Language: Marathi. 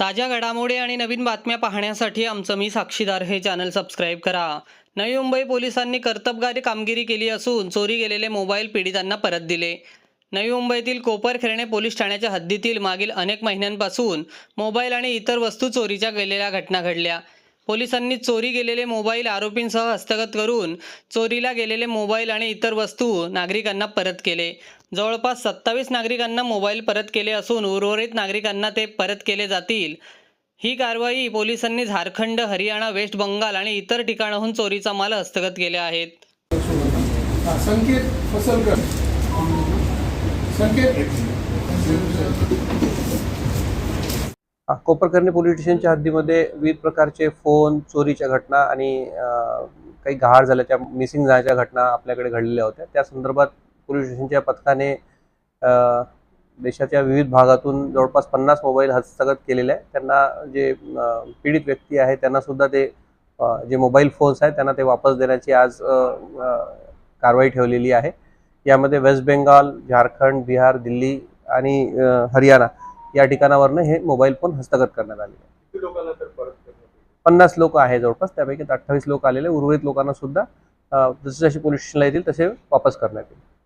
ताज्या घडामोडी आणि नवीन बातम्या पाहण्यासाठी आमचं मी साक्षीदार हे चॅनल सबस्क्राईब करा. नवी मुंबई पोलिसांनी कर्तबगारी कामगिरी केली असून चोरी गेलेले मोबाईल पीडितांना परत दिले. नवी मुंबईतील कोपरखेरणे पोलीस ठाण्याच्या हद्दीतील मागील अनेक महिन्यांपासून मोबाईल आणि इतर वस्तू चोरीच्या गेलेल्या घटना घडल्या. पोलिसांनी चोरी गेलेले मोबाईल आरोपींसह हस्तगत करून चोरीला गेलेले मोबाईल आणि इतर वस्तू नागरिकांना परत केले. जवळपास सत्तावीस नागरिकांना मोबाईल परत केले असून उर्वरित नागरिकांना ते परत केले जातील. ही कारवाई पोलिसांनी झारखंड हरियाणा वेस्ट बंगाल आणि इतर ठिकाणाहून चोरीचा माल हस्तगत केले आहेत. संकेत फसलकर. संकेत हा, कोपरकर्णी पोलीस स्टेशनच्या हद्दीमध्ये विविध प्रकारचे फोन चोरीच्या घटना आणि काही गहाळ झाल्याच्या मिसिंग झाल्याच्या घटना आपल्याकडे घडलेल्या होत्या. त्या संदर्भात पोलीस स्टेशनच्या पथकाने देशाच्या विविध भागातून जवळपास पन्नास मोबाईल हस्तगत केलेले आहे त्यांना जे पीडित व्यक्ती आहे त्यांना सुद्धा ते जे मोबाईल फोन्स आहेत त्यांना ते वापस देण्याची आज कारवाई ठेवलेली आहे. यामध्ये वेस्ट बेंगाल झारखंड बिहार दिल्ली आणि हरियाणा या ठिकाणावरनं हे मोबाईल फोन हस्तगत करण्यात आले पन्नास लोक आहे जवळपास त्यापैकी अठ्ठावीस लोक आलेले उर्वरित लोकांना सुद्धा जसे जसे पोलीस स्टेशनला येतील तसे वापस करण्यात येईल.